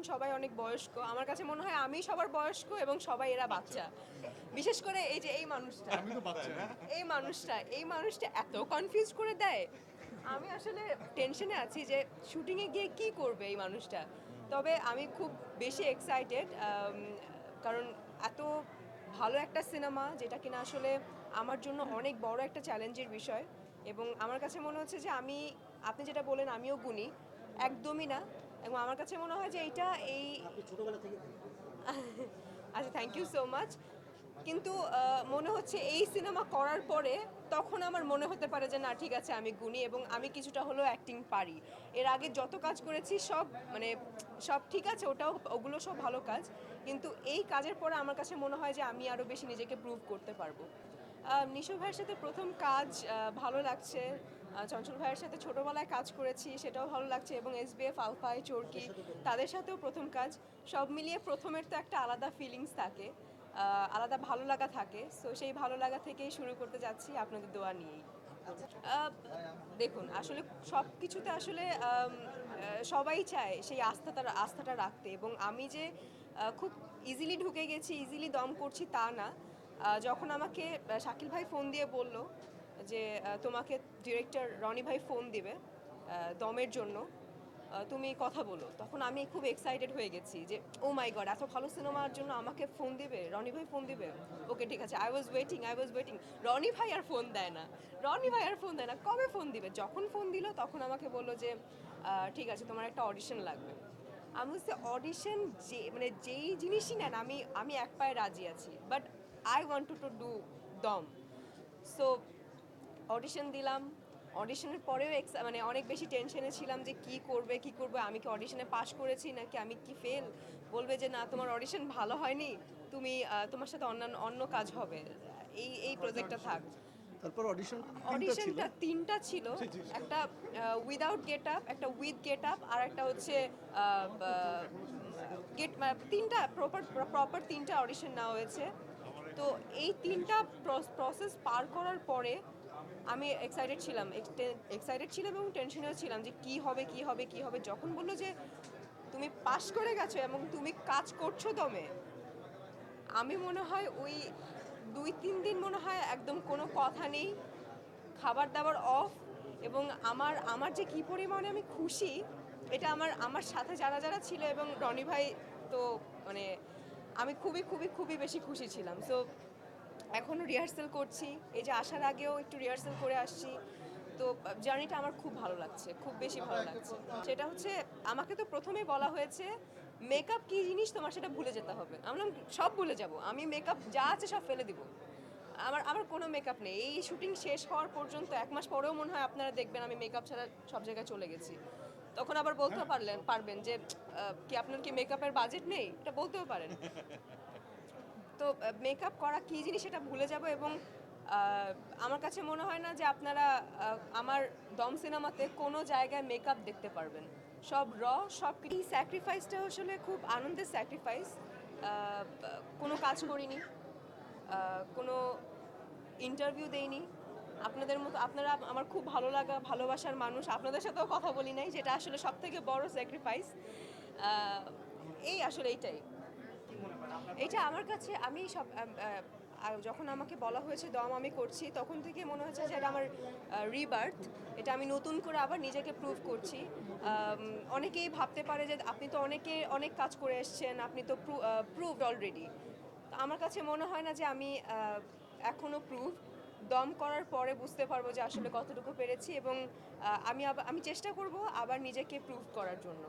বললেন সবাই অনেক বয়স্ক। আমার কাছে মনে হয় আমি সবার বয়স্ক এবং সবাই এরা বাচ্চা। বিশেষ করে এই যে এই মানুষটা। আমি তো বাচ্চা। এই মানুষটা এই মানুষটা এত কনফিউজ করে দেয়। আমি আসলে টেনশনে আছি যে শুটিংয়ে গিয়ে কি করবে এই মানুষটা? তবে আমি খুব বেশি এক্সাইটেড কারণ এত ভালো একটা সিনেমা যেটা কিনা আসলে আমার জন্য অনেক বড় একটা চ্যালেঞ্জের বিষয়। এবং আমার কাছে মনে হচ্ছে যে আমি আপনি যেটা বলেন আমিও গুণী। একদমই না। এবং আমার কাছে মনে হয় যে এটা এই ছোটবেলা থেকে আচ্ছা থ্যাংক ইউ সো মাচ কিন্তু মনে হচ্ছে এই সিনেমা করার পরে তখন আমার মনে হতে পারে যে না ঠিক আছে আমি গুণী এবং আমি কিছুটা হলেও অ্যাক্টিং পারি। এর আগে যত কাজ করেছি সব মানে সব ঠিক আছে ওটাও ওগুলো সব ভালো কাজ। কিন্তু এই কাজের পরে আমার কাছে মনে হয় যে আমি আরও বেশি নিজেকে প্রুভ করতে পারব। নিশো ভাইয়ের সাথে প্রথম কাজ ভালো লাগছে। চঞ্চল ভাইয়ের সাথে ছোটবেলায় কাজ করেছি, সেটাও ভালো লাগছে, এবং এস বি এফ আলফাই চোরকি, তাদের সাথেও প্রথম কাজ। সব মিলিয়ে প্রথমের তো একটা আলাদা ফিলিংস থাকে আলাদা ভালো লাগা থাকে। সো সেই ভালো লাগা থেকেই শুরু করতে যাচ্ছি আপনাদের দোয়া নিয়েই। দেখুন, আসলে সব কিছুতে আসলে সবাই চায় সেই আস্থাটা আস্থাটা রাখতে, এবং আমি যে খুব ইজিলি ঢুকে গেছি ইজিলি দম করছি তা না। যখন আমাকে শাকিল ভাই ফোন দিয়ে বলল যে তোমাকে ডিরেক্টর রনি ভাই ফোন দিবে দমের জন্য। তুমি কথা বলো। তখন আমি খুব এক্সাইটেড হয়ে গেছি যে ও মাই গড এত ভালো সিনেমার জন্য আমাকে ফোন দিবে? রনি ভাই ফোন দিবে? ওকে ঠিক আছে। I was waiting I was waiting Roni ভাই আর ফোন দেয় না। রনি ভাই আর ফোন দেয় না। কবে ফোন দিবে? যখন ফোন দিল, তখন আমাকে বলল যে ঠিক আছে, তোমার একটা অডিশন লাগবে। আমি বলছি অডিশন যে মানে যেই জিনিসই নেন, আমি আমি এক পায়ে রাজি আছি। But I want to to do দম। সো অডিশন দিলাম। অডিশনের পরেও ex- মানে অনেক বেশি টেনশনে ছিলাম যে কি করবে কি করবে আমি কি অডিশনে পাশ করেছি নাকি আমি কি ফেল বলবে যে না তোমার অডিশন ভালো হয়নি তুমি তোমার সাথে অন্যান্য অন্য কাজ হবে। এই এই প্রজেক্টটা থাক। তারপর অডিশন অডিশনটা তিনটা ছিল। একটা উইদাউট গেট আপ একটা উইথ গেট আপ আর একটা হচ্ছে গেট তিনটা প্রপার প্রপার তিনটা অডিশন নেওয়া হয়েছে। তো এই তিনটা প্রসেস পার করার পরে আমি এক্সাইটেড ছিলাম এক্সাইটেড ছিলাম এবং টেনশনেও ছিলাম যে কি হবে কি হবে কি হবে। যখন বলল যে তুমি পাস করে গেছো এবং তুমি কাজ করছ দমে, আমি মনে হয় ওই দুই, তিন দিন মনে হয় একদম কোনো কথা নেই, খাবার দাবার অফ এবং আমার আমার যে কী পরিমাণে আমি খুশি, এটা আমার আমার সাথে যারা যারা ছিল এবং রনি ভাই তো মানে আমি খুবই খুবই খুবই বেশি খুশি ছিলাম। সো এখনও রিহার্সাল করছি। এই যে আসার আগেও একটু রিহার্সাল করে আসছি। তো জার্নিটা আমার খুব ভালো লাগছে খুব বেশি ভালো লাগছে। সেটা হচ্ছে আমাকে তো প্রথমেই বলা হয়েছে মেকআপ কী জিনিস তোমার সেটা ভুলে যেতে হবে। আমি বললাম, সব ভুলে যাব। আমি মেকআপ যা আছে সব ফেলে দিব। আমার আমার কোনো মেকআপ নেই। এই শুটিং শেষ হওয়ার পর্যন্ত এক মাস পরেও মনে হয় আপনারা দেখবেন আমি মেকআপ ছাড়া সব জায়গায় চলে গেছি। তখন আবার বলতে পারলেন পারবেন যে কি আপনার কি মেকআপের বাজেট নেই? এটা বলতেও পারেন। তো মেকআপ করা কী জিনিস সেটা ভুলে যাব এবং আমার কাছে মনে হয় না যে আপনারা আমার দম সিনেমাতে কোনো জায়গায় মেকআপ দেখতে পারবেন। সব র, সব এই স্যাক্রিফাইসটা আসলে খুব আনন্দের স্যাক্রিফাইস কোনো কাজ করিনি। কোনো ইন্টারভিউ দেইনি। আপনাদের মতো, আপনারা আমার খুব ভালো লাগা, ভালোবাসার মানুষ। আপনাদের সাথেও কথা বলি নাই, যেটা আসলে সব থেকে বড় স্যাক্রিফাইস এই আসলে এইটাই। এটা আমার কাছে, আমি সব যখন আমাকে বলা হয়েছে দম আমি করছি, তখন থেকে মনে হচ্ছে যে এটা আমার রিবার্থ এটা আমি নতুন করে আবার নিজেকে প্রুভ করছি। অনেকেই ভাবতে পারে যে আপনি তো অনেকে, অনেক কাজ করে এসছেন, আপনি তো প্রুভড অলরেডি আমার কাছে মনে হয় না যে আমি এখনও প্রুভ দম করার পরে বুঝতে পারব যে আসলে কতটুকু পেরেছি এবং আমি আমি চেষ্টা করব আবার নিজেকে প্রুভ করার জন্য।